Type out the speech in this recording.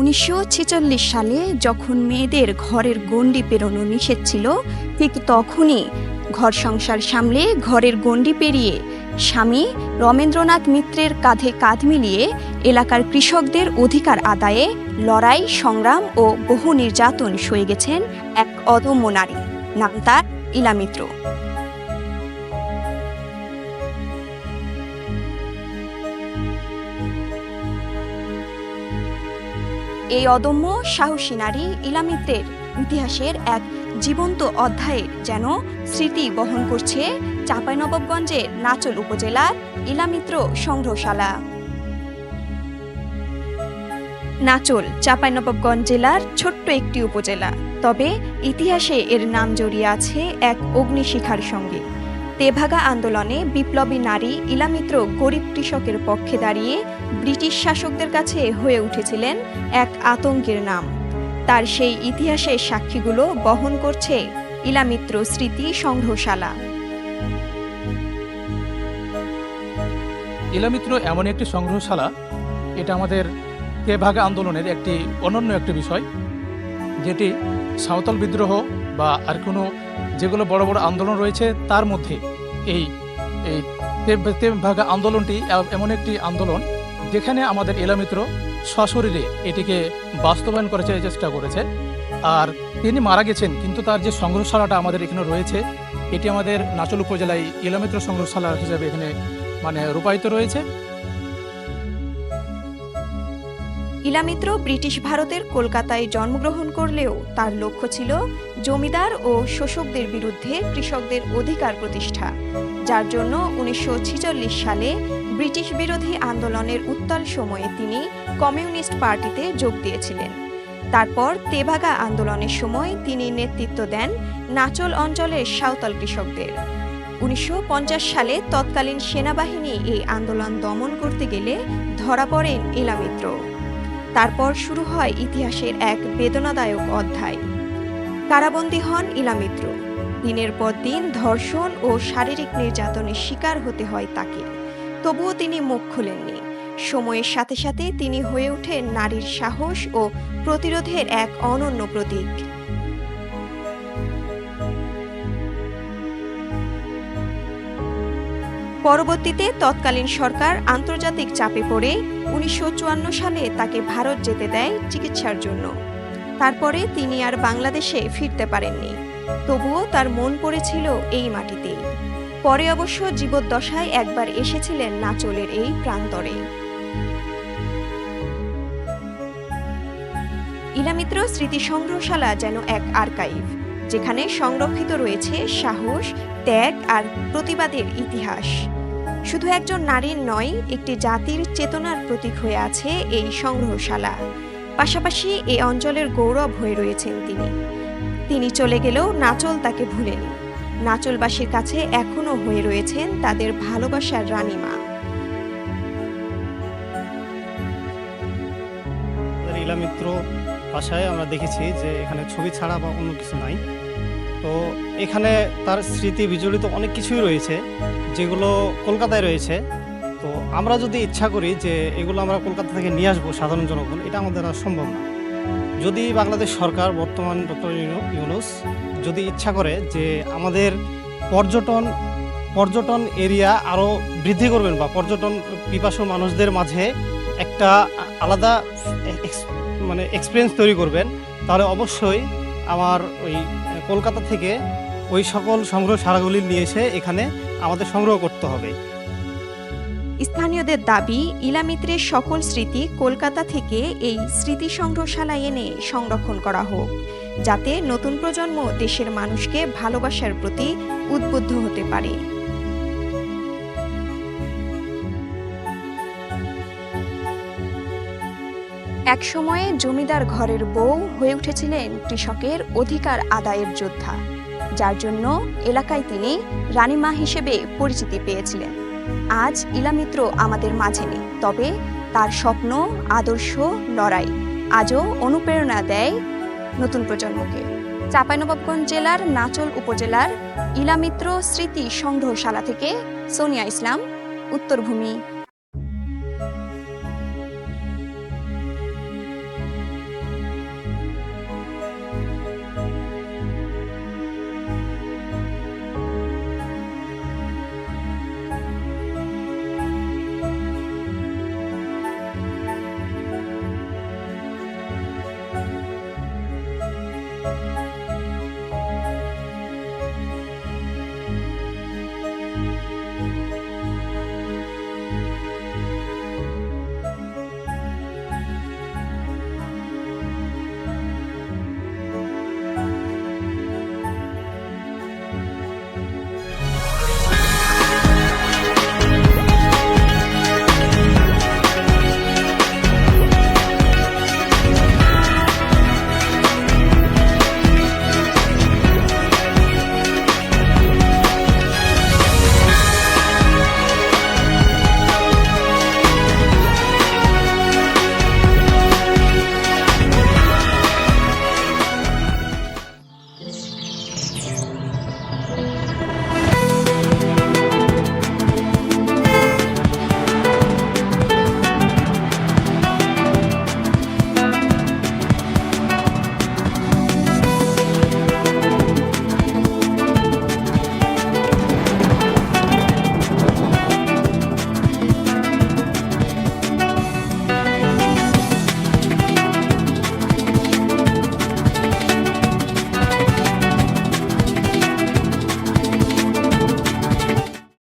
উনিশশো ছেচল্লিশ সালে যখন মেয়েদের ঘরের গণ্ডি পেরোনো নিষেধ ছিল, ঠিক তখনই ঘর সংসার সামলে ঘরের গণ্ডি পেরিয়ে স্বামী রমেন্দ্রনাথ মিত্রের কাঁধে কাঁধ মিলিয়ে এলাকার কৃষকদের অধিকার আদায়ে লড়াই, সংগ্রাম ও বহু নির্যাতন সয়ে গেছেন এক অদম্য নারী, নাম তার ইলা মিত্র এই অদম্য সাহসী নারী ইলামিত্রের ইতিহাসের এক জীবন্ত অধ্যায়ের যেন স্মৃতি বহন করছে চাঁপাইনবাবগঞ্জের নাচল উপজেলার ইলামিত্র সংগ্রহশালা। নাচল চাঁপাইনবাবগঞ্জ জেলার ছোট্ট একটি উপজেলা, তবে ইতিহাসে এর নাম জড়িয়ে আছে এক অগ্নিশিখার সঙ্গে। তেভাগা আন্দোলনে বিপ্লবী নারী, ইলামিত্র গরিব কৃষকের পক্ষে দাঁড়িয়ে ব্রিটিশ শাসকদের কাছে হয়ে উঠেছিলেন এক আতঙ্কের নাম। তার সেই ইতিহাসের সাক্ষীগুলো বহন করছে ইলামিত্র স্মৃতি সংগ্রহশালা। ইলামিত্র এমন একটি সংগ্রহশালা, এটা আমাদের তেভাগা আন্দোলনের একটি অনন্য একটি বিষয়, যেটি সাঁওতাল বিদ্রোহ বা আর কোনো যেগুলো বড় বড় আন্দোলন রয়েছে তার মধ্যে এই এই তেভাগা আন্দোলনটি এমন একটি আন্দোলন যেখানে আমাদের ইলামিত্র সশরীরে এটিকে বাস্তবায়ন করার চে- চেষ্টা করেছে। আর তিনি মারা গেছেন, কিন্তু তার যে সংগ্রহশালাটা আমাদের এখানে রয়েছে, এটি আমাদের নাচল উপজেলায় ইলামিত্র সংগ্রহশালা হিসেবে এখানে মানে রূপায়িত রয়েছে। ইলামিত্র ব্রিটিশ ভারতের কলকাতায় জন্মগ্রহণ করলেও তার লক্ষ্য ছিল জমিদার ও শোষকদের বিরুদ্ধে কৃষকদের অধিকার প্রতিষ্ঠা, যার জন্য উনিশশো ছেচল্লিশ সালে ব্রিটিশ বিরোধী আন্দোলনের উত্তাল সময়ে তিনি কমিউনিস্ট পার্টিতে যোগ দিয়েছিলেন। তারপর তেভাগা আন্দোলনের সময় তিনি নেতৃত্ব দেন নাচল অঞ্চলের সাঁওতাল কৃষকদের। উনিশশো পঞ্চাশ সালে তৎকালীন সেনাবাহিনী এই আন্দোলন দমন করতে গেলে ধরা পড়েন ইলামিত্র। তারপর শুরু হয় ইতিহাসের এক বেদনাদায়ক অধ্যায়। কারাবন্দী হন ইলামিত্র। দিনের পর দিন ধর্ষণ ও শারীরিক নির্যাতনের শিকার হতে হয় তাকে। তবুও তিনি মুখ খুলেননি। সময়ের সাথে সাথে তিনি হয়ে ওঠেন নারীর সাহস ও প্রতিরোধের এক অনন্য প্রতীক। পরবর্তীতে তৎকালীন সরকার আন্তর্জাতিক চাপে পড়ে উনিশশো চুয়ান্ন সালে তাকে ভারত যেতে দেয় চিকিৎসার জন্য। তারপরে তিনি আর বাংলাদেশে ফিরতে পারেননি। তবুও তার মন পড়েছিল এই মাটিতেই। পরে অবশ্য জীবদ্দশায় একবার এসেছিলেন নাচলের এই প্রান্তরে। ইলামিত্র স্মৃতি সংগ্রহশালা যেন এক আর্কাইভ, যেখানে সংরক্ষিত রয়েছে সাহস, ত্যাগ আর প্রতিবাদের ইতিহাস। শুধু একজন নারীর নয়, একটি জাতির চেতনার প্রতীক হয়ে আছে এই সংগ্রহশালা। পাশাপাশি এই অঞ্চলের গৌরব হয়ে রয়েছেন তিনি। তিনি চলে গেলেও নাচল তাকে ভুলেনি। নাচলবাসীর কাছে এখনও হয়ে রয়েছেন তাদের ভালোবাসার রানীমা। আমাদের ইলামিত্র বাসায় আমরা দেখেছি যে এখানে ছবি ছাড়া বা অন্য কিছু নাই। তো এখানে তার স্মৃতি বিজড়িত অনেক কিছুই রয়েছে, যেগুলো কলকাতায় রয়েছে। তো আমরা যদি ইচ্ছা করি যে এগুলো আমরা কলকাতা থেকে নিয়ে আসব সাধারণ জনগণ, এটা আমাদের আর সম্ভব না। যদি বাংলাদেশ সরকার, বর্তমান ডক্টর ইউনুস, যদি ইচ্ছা করে যে আমাদের পর্যটন পর্যটন এরিয়া আরও বৃদ্ধি করবেন বা পর্যটন পিপাসু মানুষদের মাঝে একটা আলাদা মানে এক্সপিরিয়েন্স তৈরি করবেন, তাহলে অবশ্যই আমার ওই কলকাতা থেকে ওই সকল সংগ্রহশালাগুলি নিয়ে এসে এখানে আমাদের সংগ্রহ করতে হবে। স্থানীয়দের দাবি, ইলামিত্রের সকল স্মৃতি কলকাতা থেকে এই স্মৃতি সংগ্রহশালায় এনে সংরক্ষণ করা হোক, যাতে নতুন প্রজন্ম দেশের মানুষকে ভালোবাসার প্রতি উদ্বুদ্ধ হতে পারে। একসময়ে জমিদার ঘরের বউ হয়ে উঠেছিলেন কৃষকের অধিকার আদায়ের যোদ্ধা, যার জন্য এলাকায় তিনি রানীমা হিসেবে পরিচিতি পেয়েছিলেন। আজ ইলামিত্র আমাদের মাঝে নেই, তবে তার স্বপ্ন, আদর্শ, লড়াই আজও অনুপ্রেরণা দেয় নতুন প্রজন্মকে। চাঁপাইনবাবগঞ্জ জেলার নাচল উপজেলার ইলামিত্র স্মৃতি সংগ্রহশালা থেকে সোনিয়া ইসলাম, উত্তরভূমি।